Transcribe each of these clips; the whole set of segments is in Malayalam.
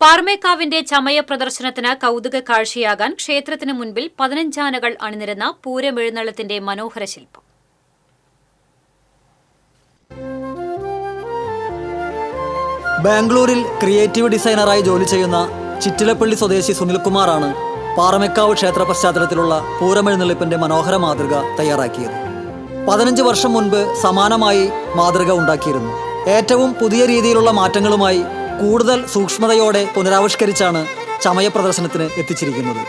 പാർമേക്കാവിന്റെ ചമയ പ്രദർശനത്തിന് കൗതുക കാഴ്ചയാകാൻ ക്ഷേത്രത്തിന് മുൻപിൽ പതിനഞ്ചാനകൾ അണിനിരുന്ന പൂരമെഴുന്നള്ളത്തിന്റെ മനോഹര ശില്പം. ബാംഗ്ലൂരിൽ ക്രിയേറ്റീവ് ഡിസൈനറായി ജോലി ചെയ്യുന്ന ചിറ്റിലപ്പള്ളി സ്വദേശി സുനിൽകുമാറാണ് പാറമേക്കാവ് ക്ഷേത്ര പശ്ചാത്തലത്തിലുള്ള പൂരമെഴുന്നള്ളിപ്പിന്റെ മനോഹര മാതൃക തയ്യാറാക്കിയത്. പതിനഞ്ച് വർഷം മുൻപ് സമാനമായി മാതൃക ഉണ്ടാക്കിയിരുന്നു. ഏറ്റവും പുതിയ രീതിയിലുള്ള മാറ്റങ്ങളുമായി കൂടുതൽ സൂക്ഷ്മതയോടെ പുനരാവിഷ്കരിച്ചാണ് ചമയ പ്രദർശനത്തിന് എത്തിച്ചിരിക്കുന്നത്.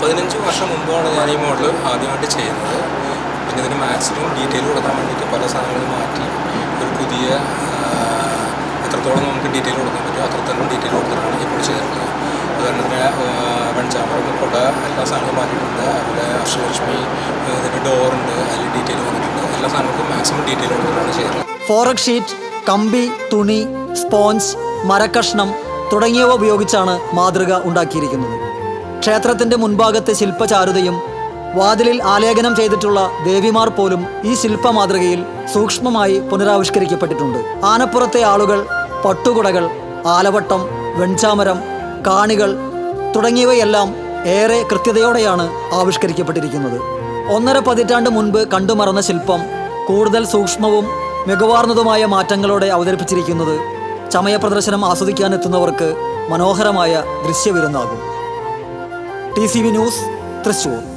പതിനഞ്ച് വർഷം മുമ്പാണ് ഞാൻ ഈ മോഡൽ ആദ്യമായിട്ട് ചെയ്യുന്നത്. പിന്നെ ഇതിന് മാക്സിമം ഡീറ്റെയിൽ കൊടുക്കാൻ വേണ്ടിയിട്ട് പല സാധനങ്ങളും മാറ്റി ഒരു പുതിയ എത്രത്തോളം നമുക്ക് ഡീറ്റെയിൽ കൊടുക്കാൻ പറ്റും അത്രത്തോളം ഡീറ്റെയിൽ കൊടുത്തിട്ടാണ് ഇപ്പോൾ ചെയ്തിട്ടുള്ളത്. ഉദാഹരണത്തിന് വെൺചാമരം കൊട എല്ലാ സാധനങ്ങളും മാറ്റിയിട്ടുണ്ട്. അതുപോലെ അഷ്ടലക്ഷ്മി ഇതിന്റെ ഡോറുണ്ട് അതിൽ ഡീറ്റെയിൽ വന്നിട്ടുണ്ട്. എല്ലാ സാധനങ്ങൾക്കും മാക്സിമം ഡീറ്റെയിൽ കൊടുത്തിട്ടാണ് ചെയ്തിട്ടുള്ളത്. ഫോറക് ഷീറ്റ് കമ്പി തുണി സ്പോഞ്ച് മരക്കഷ്ണം തുടങ്ങിയവ ഉപയോഗിച്ചാണ് മാതൃക ഉണ്ടാക്കിയിരിക്കുന്നത്. ക്ഷേത്രത്തിന്റെ മുൻഭാഗത്തെ ശില്പചാരുതയും വാതിലിൽ ആലേഖനം ചെയ്തിട്ടുള്ള ദേവിമാർ പോലും ഈ ശില്പ മാതൃകയിൽ സൂക്ഷ്മമായി പുനരാവിഷ്കരിക്കപ്പെട്ടിട്ടുണ്ട്. ആനപ്പുറത്തെ ആളുകൾ പട്ടുകുടകൾ ആലവട്ടം വെൺചാമരം കാണികൾ തുടങ്ങിയവയെല്ലാം ഏറെ കൃത്യതയോടെയാണ് ആവിഷ്കരിക്കപ്പെട്ടിരിക്കുന്നത്. ഒന്നര പതിറ്റാണ്ട് മുൻപ് കണ്ടുമറന്ന ശില്പം കൂടുതൽ സൂക്ഷ്മവും മികവാർന്നതുമായ മാറ്റങ്ങളോടെ അവതരിപ്പിച്ചിരിക്കുന്നത് ചമയ പ്രദർശനം ആസ്വദിക്കാനെത്തുന്നവർക്ക് മനോഹരമായ ദൃശ്യവിരുന്നാകും. T C V news Thrissur.